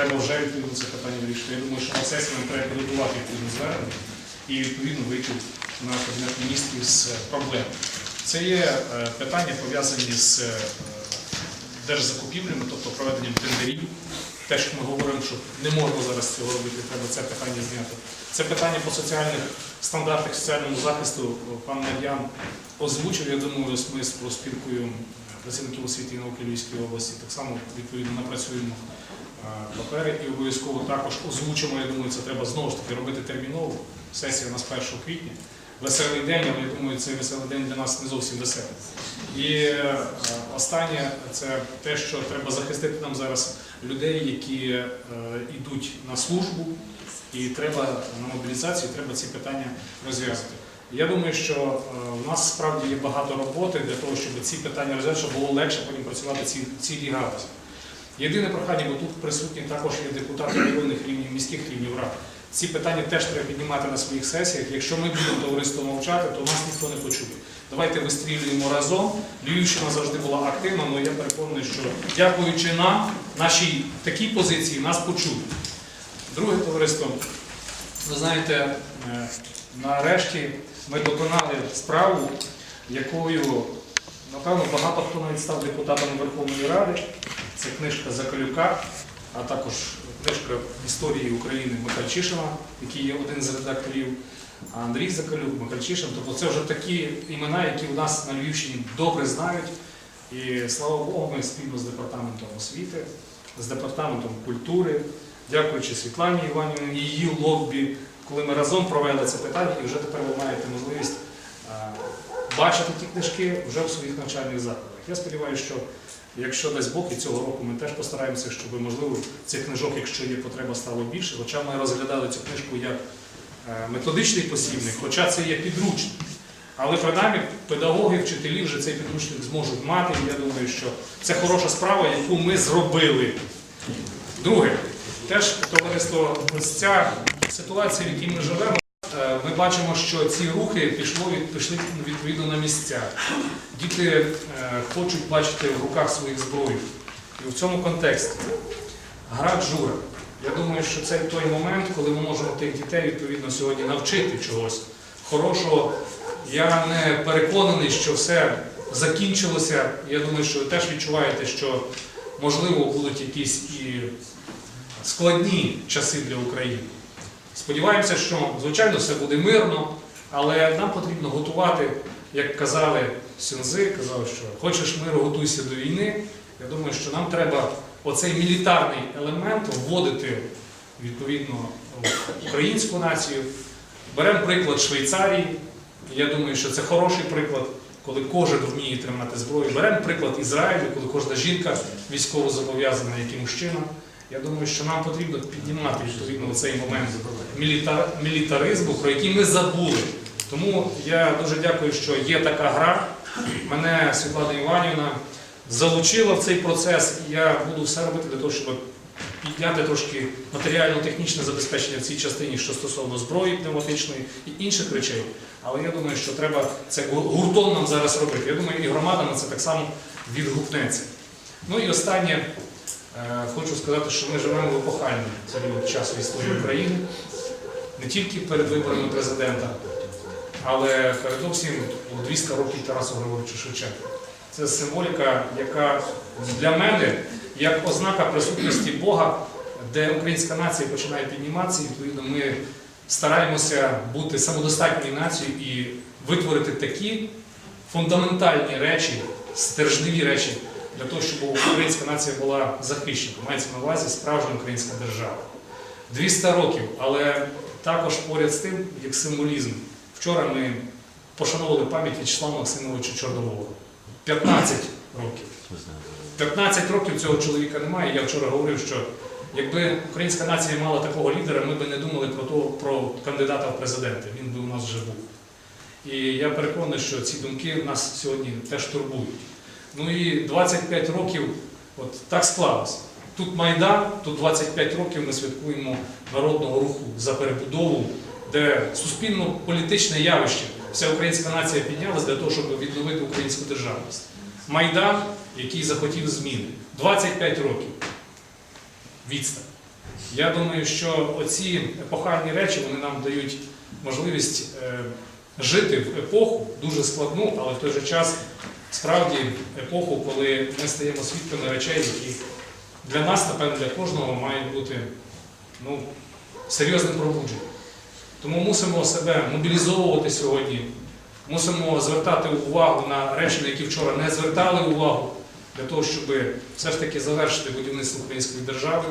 треба вже відповідно це питання вирішити. Я думаю, що на сесії нам треба підготувати відповідне звернення і відповідно вийти на кабінет міністрів з проблем. Це є е, питання пов'язані з е, держзакупівлями, тобто проведенням тендерів. Те, що ми говоримо, що не можна зараз цього робити, треба це питання зняти. Це питання по соціальних стандартах соціальному захисту. Пан Мар'ян озвучив, я думаю, ми з проспілкою працівників освіти і науки Львівської області так само відповідно напрацюємо е, папери і обов'язково також озвучимо. Я думаю, це треба знову ж таки робити терміново. Сесія у нас 1 квітня. Веселий день, але я думаю, цей веселий день для нас не зовсім веселий. І е, останнє це те, що треба захистити нам зараз людей, які е, йдуть на службу, і треба на мобілізацію, треба ці питання розв'язати. Я думаю, що е, в нас справді є багато роботи для того, щоб ці питання розв'язати, щоб було легше потім працювати ці, цій галузі. Єдине прохання, бо тут присутні також є депутати районних рівнів, міських рівнів рад. Ці питання теж треба піднімати на своїх сесіях. Якщо ми будемо товариство мовчати, то нас ніхто не почує. Давайте вистрілюємо разом. Львівщина завжди була активна, але я переконаний, що дякуючи нам, нашій такій позиції, нас почують. Друге товариство, ви знаєте, е, нарешті ми виконали справу, якою, напевно, багато хто навіть став депутатом Верховної Ради. Це книжка Закалюка, а також книжка історії України Михальчишина, який є один з редакторів, Андрій Закалюк, Михальчишин. Тобто це вже такі імена, які у нас на Львівщині добре знають. І слава Богу, ми спільно з департаментом освіти, з департаментом культури, дякуючи Світлані Іванівні, її лоббі, коли ми разом провели це питання, і вже тепер ви маєте можливість бачити ті книжки вже в своїх навчальних закладах. Я сподіваюся, що якщо дасть Бог, і цього року ми теж постараємося, щоб можливо цих книжок, якщо є потреба, стало більше. Хоча ми розглядали цю книжку як е, методичний посібник, хоча це є підручник. Але принаймні педагоги, вчителі вже цей підручник зможуть мати. І я думаю, що це хороша справа, яку ми зробили. Друге, теж товариство, ось ця ситуація, в якій ми живемо, ми бачимо, що ці рухи пішло пішли відповідно на місця. Діти е, хочуть бачити в руках своїх зброю. І в цьому контексті гра Джура. Я думаю, що це той момент, коли ми можемо тих дітей відповідно сьогодні навчити чогось хорошого. Я не переконаний, що все закінчилося. Я думаю, що ви теж відчуваєте, що можливо будуть якісь і складні часи для України. Сподіваємося, що звичайно все буде мирно, але нам потрібно готувати, як казали сюнзи, казав, що хочеш миру, готуйся до війни. Я думаю, що нам треба оцей мілітарний елемент вводити відповідно в українську націю. Беремо приклад Швейцарії. Я думаю, що це хороший приклад, коли кожен вміє тримати зброю. Беремо приклад Ізраїлю, коли кожна жінка військово зобов'язана, як і мужчина. Я думаю, що нам потрібно піднімати відповідно цей момент міліта- мілітаризму, про який ми забули. Тому я дуже дякую, що є така гра. Мене Світлана Іванівна залучила в цей процес. і Я буду все робити для того, щоб підняти трошки матеріально-технічне забезпечення в цій частині, що стосовно зброї пневматичної і інших речей. Але я думаю, що треба це гуртом нам зараз робити. Я думаю, і громада на це так само відгукнеться. Ну і останнє, е, хочу сказати, що ми живемо в епохальний період часу історії України, не тільки перед виборами президента, але передовсім у 200 років Тарасу Григоровича Шевченка. Це символіка, яка для мене як ознака присутності Бога, де українська нація починає підніматися, і відповідно ми стараємося бути самодостатньою нацією і витворити такі фундаментальні речі, стержневі речі для того, щоб українська нація була захищена. Мається на увазі справжня українська держава. 200 років, але також поряд з тим, як символізм. Вчора ми пошановували пам'ять В'ячеслава Максимовича Чорнового. 15 років. 15 років цього чоловіка немає. Я вчора говорив, що якби українська нація мала такого лідера, ми б не думали про то, про кандидата в президенти. Він би у нас вже був. І я переконаний, що ці думки нас сьогодні теж турбують. Ну і 25 років, от так склалося. Тут Майдан, тут 25 років ми святкуємо народного руху за перебудову, де суспільно-політичне явище, вся українська нація піднялась для того, щоб відновити українську державність. Майдан, який захотів зміни. 25 років. Відстань. Я думаю, що оці епохальні речі вони нам дають можливість е, жити в епоху дуже складну, але в той же час справді епоху, коли ми стаємо свідками речей, які для нас, напевно, для кожного має бути ну, серйозним пробудженням. Тому мусимо себе мобілізовувати сьогодні, мусимо звертати увагу на речі, на які вчора не звертали увагу, для того, щоб все ж таки завершити будівництво української держави.